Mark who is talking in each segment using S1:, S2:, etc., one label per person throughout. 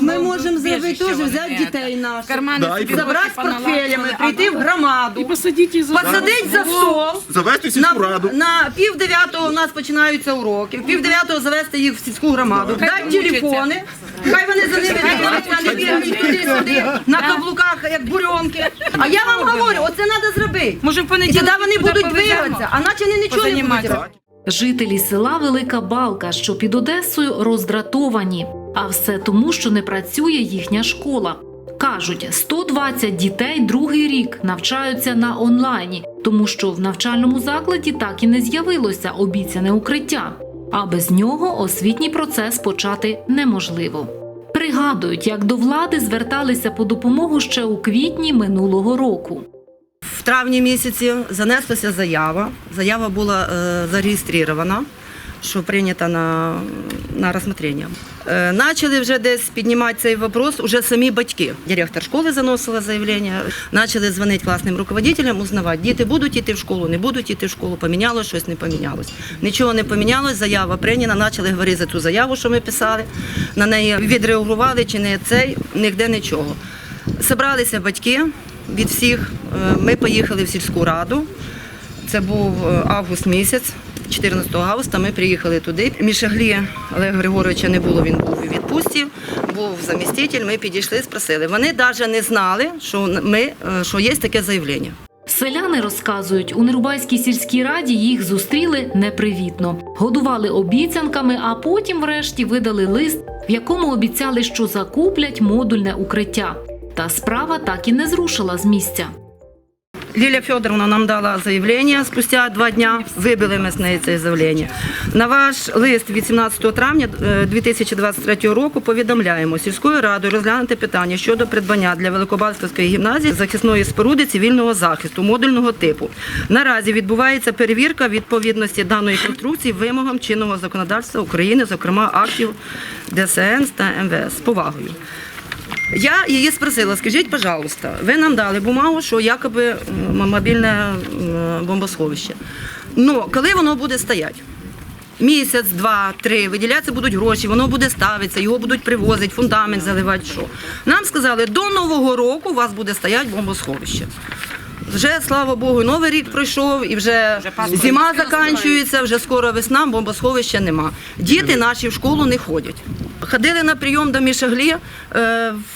S1: Ми можемо зробити теж, взяти дітей наших,
S2: Кармани
S3: Да, і
S2: собі
S1: забрати з
S2: гроші
S1: портфелями, прийти в громаду,
S4: Посадіть і за
S1: посадити за стол.
S3: Завести в
S1: На,
S3: сільську раду.
S1: на пів дев'ятого у нас починаються уроки. В пів дев'ятого завести їх в сільську громаду. Дати телефони. Хай вони за ними бігають, не бігають туди-сюди, на каблуках, як бурьонки. А я вам говорю, оце треба зробити.
S2: Може, в
S1: І
S2: понеділок
S1: тоді вони
S2: туди
S1: будуть
S2: повеземо?
S1: двигатися, а наче вони нічого не будуть
S2: Позаніматися.
S1: робити.
S5: Жителі села Велика Балка, що під Одесою, роздратовані. А все тому, що не працює їхня школа. Кажуть, 120 дітей другий рік навчаються на онлайні, тому що в навчальному закладі так і не з'явилося обіцяне укриття. А без нього освітній процес почати неможливо. Пригадують, як до влади зверталися по допомогу ще у квітні минулого року.
S1: В травні місяці занеслася заява. Заява була е, зареєстрована, що прийнята на, на розсмотрення. Е, Начали вже десь піднімати цей вопрос уже самі батьки. Директор школи заносила заявлення. Почали дзвонити класним руководителям, узнавати, діти будуть йти в школу, не будуть йти в школу, помінялось щось, не помінялось. Нічого не помінялось, заява прийнята, почали говорити за ту заяву, що ми писали. На неї відреагували чи не цей, ніде нічого. Зібралися батьки від всіх. Е, Ми поїхали в сільську раду. Це був е, август місяць, 14 августа. Ми приїхали туди. Мішаглі Олега Григоровича не було, він був у відпустці, був заміститель. Ми підійшли, спросили. Вони навіть не знали, що ми е, що є таке заявлення.
S5: Селяни розказують, у Нерубайській сільській раді їх зустріли непривітно, годували обіцянками, а потім, врешті, видали лист, в якому обіцяли, що закуплять модульне укриття. Та справа так і не зрушила з місця.
S1: Лілія Федоровна нам дала заявлення спустя два дня. Вибили ми з неї це заявлення. На ваш лист від 17 травня е, 2023 року повідомляємо сільською радою розглянути питання щодо придбання для Великобальської гімназії захисної споруди цивільного захисту модульного типу. Наразі відбувається перевірка відповідності даної конструкції вимогам чинного законодавства України, зокрема актів ДСН та МВС. З повагою. Я її спросила, скажіть, пожалуйста, ви нам дали бумагу, що якоби мобільне бомбосховище. Ну, коли воно буде стояти? Місяць, два, три, виділятися будуть гроші, воно буде ставитися, його будуть привозити, фундамент заливати. Що. Нам сказали, до Нового року у вас буде стояти бомбосховище. Вже, слава Богу, новий рік пройшов і вже, зима закінчується, вже скоро весна, бомбосховища нема. Діти наші в школу не ходять. Ходили на прийом до Мішаглі е,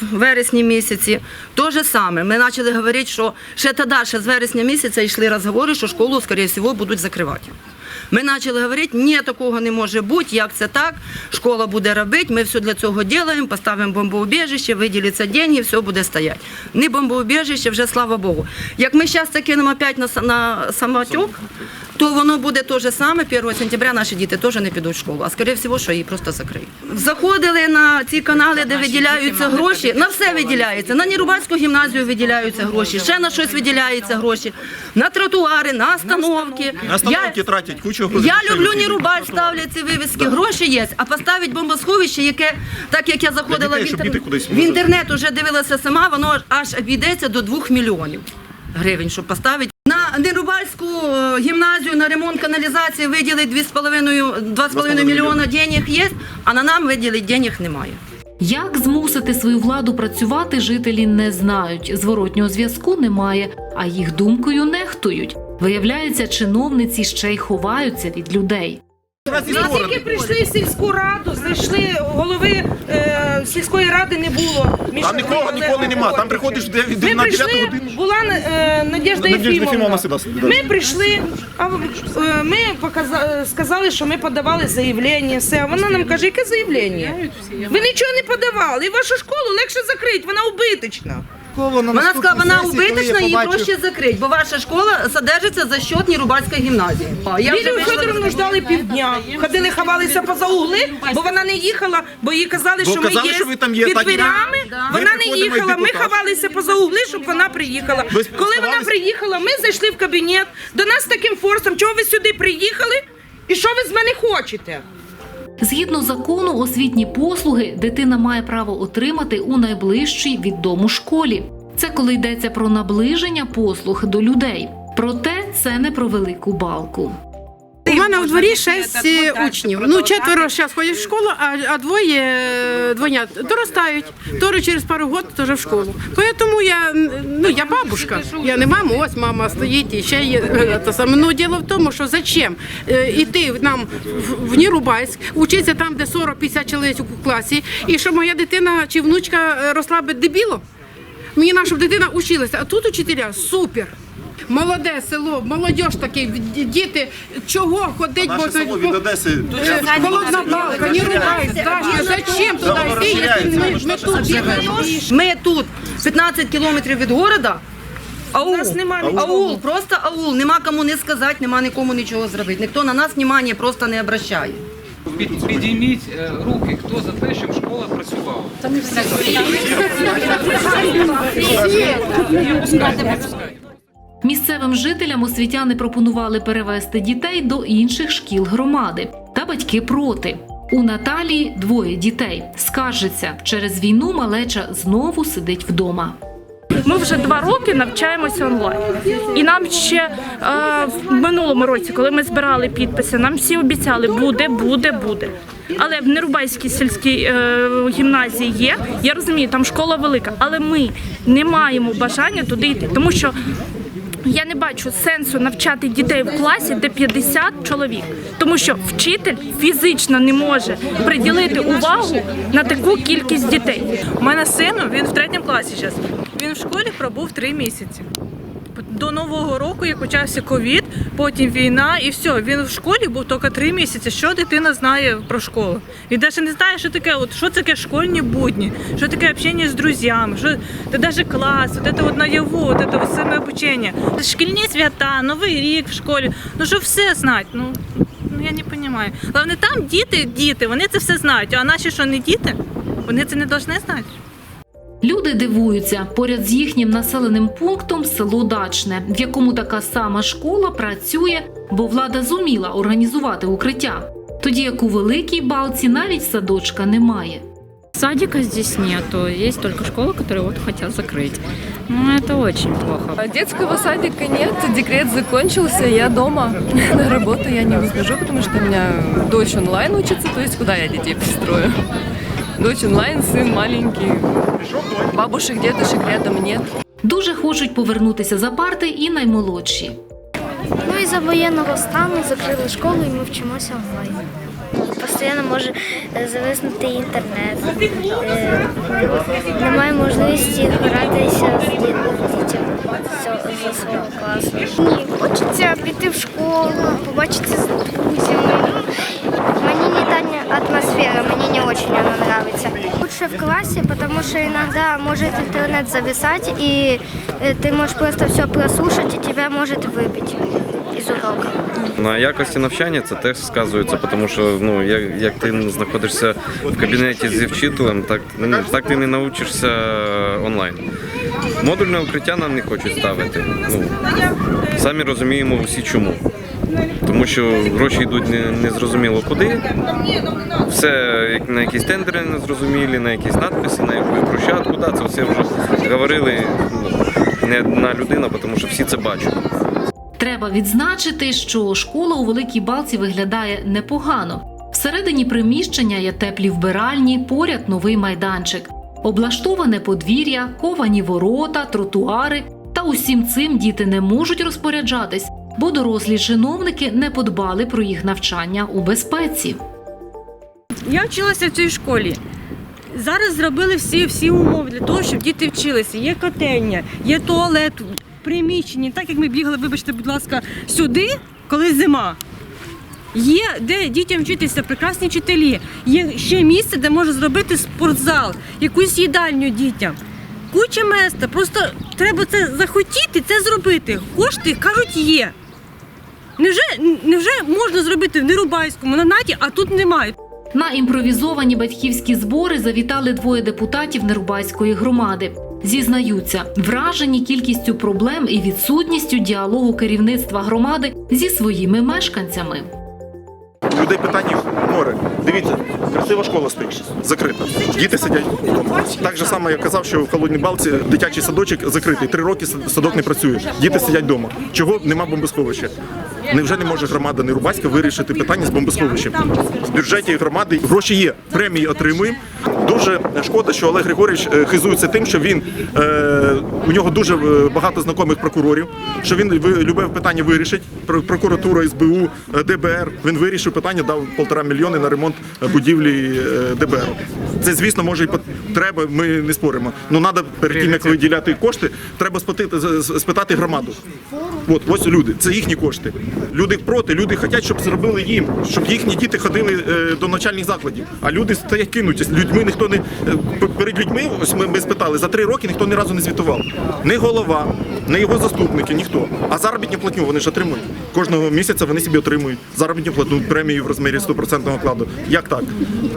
S1: в вересні місяці. То же саме. Ми почали говорити, що ще тоді, ще з вересня місяця йшли розговори, що школу, скоріше всього, будуть закривати. Ми почали говорити, ні, такого не може бути, як це так, школа буде робити, ми все для цього робимо, поставимо бомбоубіжище, виділяться гроші, все буде стояти. Не бомбоубіжище, вже слава Богу. Як ми зараз це кинемо опять на, на самотек, то воно буде те ж саме, 1 сентября наші діти теж не підуть в школу, а скоріше всього, що її просто закриють. Заходили на ці канали, де виділяються гроші, на все виділяється, на Нерубальську гімназію виділяються гроші, ще на щось виділяються гроші, на тротуари, на остановки.
S3: На остановки
S1: Я-
S3: тратять кучу
S1: я люблю Нірубаль, ставлять ці вивіски. Гроші є. А поставить бомбосховище, яке, так як я заходила
S3: дітей,
S1: в,
S3: щоб
S1: інтер- в інтернет, уже дивилася сама, воно аж обійдеться до 2 мільйонів гривень, щоб поставити. На е, гімназію на ремонт каналізації виділить 2,5 2,5 мільйона денег є, а на нам виділить денег немає.
S5: Як змусити свою владу працювати, жителі не знають. Зворотнього зв'язку немає, а їх думкою нехтують. Виявляється, чиновниці ще й ховаються від людей.
S4: Ми тільки прийшли в сільську раду, зайшли, голови е, сільської ради не було.
S3: Там нікого ніколи нема. Там приходиш де- від
S4: Ми
S3: на 9
S4: прийшли,
S3: годину.
S4: була е, Надежда
S3: Надежда Єфімовна
S4: Єфімовна.
S3: сюди сидить.
S4: Ми прийшли, а е, ми показа- сказали, що ми подавали заявлення. Все. А вона нам каже, яке заявлення? Ви нічого не подавали. І вашу школу легше закрити, вона убиточна.
S1: Вона сказала, вона убиточна, її проще закрити, бо ваша школа содержиться за счет Нерубальської гімназії. Я вже
S4: Лілію
S1: вийшла
S4: Федоровну
S1: до-
S4: ждали півдня. Ходили, ховалися поза угли, бо вона не їхала, бо їй казали,
S3: Бо
S4: що ми
S3: казали,
S4: є,
S3: що ви там є,
S4: під
S3: так і-
S4: дверями.
S3: Да.
S4: Вона
S3: Ми
S4: не
S3: приходимо,
S4: їхала. Ми
S3: депутати.
S4: ховалися поза угли, щоб вона приїхала.
S3: Ви
S4: Коли вона приїхала, ми зайшли в кабінет до нас з таким форсом. Чого ви сюди приїхали? І що ви з мене хочете?
S5: Згідно закону, освітні послуги дитина має право отримати у найближчій від дому школі. Це коли йдеться про наближення послуг до людей. Проте це не про велику балку.
S2: У мене у дворі шість учнів. Ну, четверо зараз ходять в школу, а, а двоє двойнят доростають. Тори через пару років теж в школу. Тому я, ну, я бабушка. Я не мама, ось мама стоїть і ще є. е, те саме. Ну, діло в тому, що зачем е, іти нам в, Нірубайськ, вчитися там, де 40-50 чоловік у класі, і щоб моя дитина чи внучка росла би дебіло. Мені наша щоб дитина училася, а тут учителя супер. Молоде село, молодь такий, діти, чого ходить
S3: Наше
S2: можна?
S3: село від Одеси.
S2: Е, Холодна балка, не ругай, зачем туди йти, якщо ми, ми тут живемо?
S1: Ми тут 15 кілометрів від города. Аул.
S4: нас нема
S1: аул.
S4: нікого.
S1: просто аул. Нема кому не сказати, нема нікому нічого зробити. Ніхто на нас внимання просто не обращає.
S6: Під- Підійміть е, руки, хто за те, щоб школа працювала.
S5: Місцевим жителям освітяни пропонували перевести дітей до інших шкіл громади. Та батьки проти. У Наталії двоє дітей. Скаржиться, через війну малеча знову сидить вдома.
S7: Ми вже два роки навчаємося онлайн. І нам ще е, в минулому році, коли ми збирали підписи, нам всі обіцяли, буде, буде, буде. Але в Нерубайській сільській е, гімназії є. Я розумію, там школа велика, але ми не маємо бажання туди йти, тому що. Я не бачу сенсу навчати дітей в класі, де 50 чоловік, тому що вчитель фізично не може приділити увагу на таку кількість дітей.
S8: У мене син, він в третьому класі зараз. Він в школі пробув три місяці. До Нового року, як почався ковід, потім війна, і все. Він в школі був тільки три місяці. Що дитина знає про школу? Він навіть не знає, що таке, от, що таке школьні будні, що таке общення з друзями, що це навіть клас, от це от наяву, от це от саме обучення. Шкільні свята, Новий рік в школі. Ну що все знати? Ну, ну я не розумію. Головне, там діти, діти, вони це все знають. А наші що не діти? Вони це не повинні знати.
S5: Люди дивуються поряд з їхнім населеним пунктом село Дачне, в якому така сама школа працює, бо влада зуміла організувати укриття. Тоді як у великій балці навіть садочка немає.
S9: Садика здесь нету, есть только школа, которую вот хотят закрыть. Ну, это очень плохо.
S10: Детского садика нет, декрет закончился, я дома. На работу я не выхожу, потому что у меня дочь онлайн учится, то есть куда я детей пристрою? Дочь онлайн, сын маленький, бабушек, дедушек рядом нет.
S5: Дуже хочуть повернутися за парти і наймолодші.
S11: Ну із-за воєнного стану закрили школу і ми вчимося онлайн. Постійно може е, зависнути інтернет. Е, Немає можливості гратися з дітям з- зі свого класу. Ні, хочеться піти в школу, побачитися з друзями. Мені не та не атмосфера, мені не очень она нравится Лучше в классе, потому что иногда может интернет зависать, и э, ты можешь просто все прослушать, и тебя может выбить из урока.
S12: На якості навчання це теж сказується, тому що ну як, як ти знаходишся в кабінеті зі вчителем, так, ну, так ти не навчишся онлайн. Модульне укриття нам не хочуть ставити. Ну, самі розуміємо всі чому. Тому що гроші йдуть не, не зрозуміло куди. Все на якісь тендери незрозумілі, на якісь надписи, на яку брусчатку. Да, це все вже говорили ну, не одна людина, тому що всі це бачать.
S5: Треба відзначити, що школа у Великій Балці виглядає непогано. Всередині приміщення є теплі вбиральні, поряд новий майданчик, облаштоване подвір'я, ковані ворота, тротуари. Та усім цим діти не можуть розпоряджатись, бо дорослі чиновники не подбали про їх навчання у безпеці.
S8: Я вчилася в цій школі. Зараз зробили всі, всі умови для того, щоб діти вчилися. Є котельня, є туалет в приміщенні. Так як ми бігали, вибачте, будь ласка, сюди, коли зима. Є де дітям вчитися, прекрасні вчителі. Є ще місце, де можна зробити спортзал, якусь їдальню дітям. Куча места. Просто треба це захотіти, це зробити. Кошти кажуть є. Невже, невже можна зробити в Нерубайському, на наті, а тут немає?
S5: На імпровізовані батьківські збори завітали двоє депутатів Нерубайської громади. Зізнаються, вражені кількістю проблем і відсутністю діалогу керівництва громади зі своїми мешканцями.
S3: У людей питань море. Дивіться, красива школа стоїть, закрита. Діти сидять вдома. Так же само я казав, що в холодній балці дитячий садочок закритий. Три роки садок не працює. Діти сидять вдома. Чого нема бомбосховища? Невже не може громада Нерубаська вирішити питання з бомбосховищем? В бюджеті громади гроші є, премії отримуємо. Дуже шкода, що Олег Григорович е, хизується тим, що він е, у нього дуже е, багато знайомих прокурорів, що він любе питання вирішить. Прокуратура, СБУ, е, ДБР. Він вирішив питання, дав полтора мільйони на ремонт будівлі е, ДБР. Це, звісно, може і потреба, ми не споримо. Ну треба перед тим, як виділяти кошти, треба спитати, спитати громаду. От ось люди, це їхні кошти. Люди проти, люди хочуть, щоб зробили їм, щоб їхні діти ходили е, до навчальних закладів. А люди стоять кинуті. Людьми ніхто не е, перед людьми. Ось ми, ми спитали за три роки ніхто ні разу не звітував. Не голова, не його заступники, ніхто. А заробітну платню вони ж отримують. Кожного місяця вони собі отримують заробітну платню премію в розмірі 100% окладу. Як так?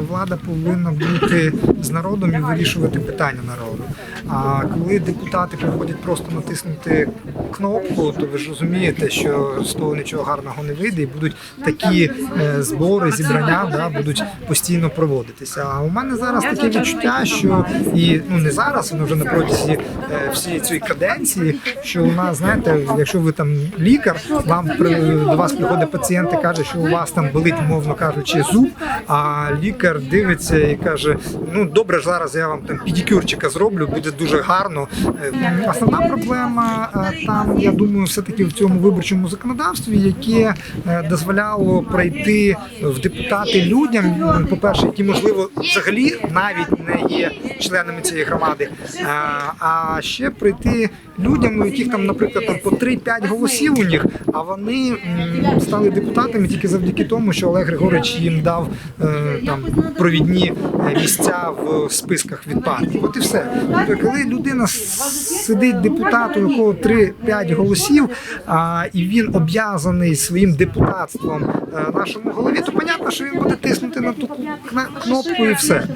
S13: влада повинна бути з народом і вирішувати питання народу. А коли депутати приходять просто натиснути кнопку, то ви ж розумієте, що з того нічого гарного не вийде, і будуть такі е, збори, зібрання, да, будуть постійно проводитися. А у мене зараз таке відчуття, що і ну не зараз, воно вже на протязі е, всієї цієї каденції, що у нас, знаєте, якщо ви там лікар, вам при до вас приходить пацієнт і каже, що у вас там болить, умовно кажучи, зуб, а лікар дивиться і каже: ну добре, зараз я вам там педикюрчика зроблю, буде дуже гарно. Е, Основна проблема е, там, я думаю, все-таки в цьому виборчому законодавстві, яке е, дозволяло пройти в депутати людям, по-перше, які можливо взагалі навіть не є членами цієї громади, а ще прийти людям, у яких там, наприклад, там по 3-5 голосів у них, а вони м, стали депутатами тільки завдяки тому, що Олег Григорович їм дав е, там провідні е, місця в списках від партії. От і все. Тобто, коли людина сидить депутат, у якого 3-5 голосів, а, і він об'язаний своїм депутатством е, нашому голові, то понятно, що він буде тиснути на ту кнопку і все.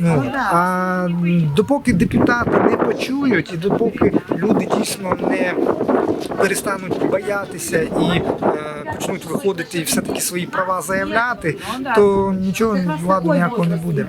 S13: Ну, а допоки депутати не почують, і допоки люди дійсно не перестануть боятися і е, почнуть виходити і все-таки свої права заявляти, то нічого владу ніякого не буде.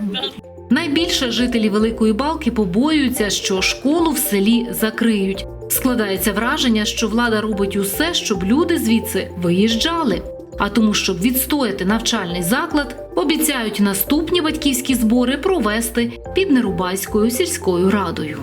S5: Найбільше жителі Великої Балки побоюються, що школу в селі закриють. Складається враження, що влада робить усе, щоб люди звідси виїжджали. А тому, щоб відстояти навчальний заклад, обіцяють наступні батьківські збори провести під Нерубайською сільською радою.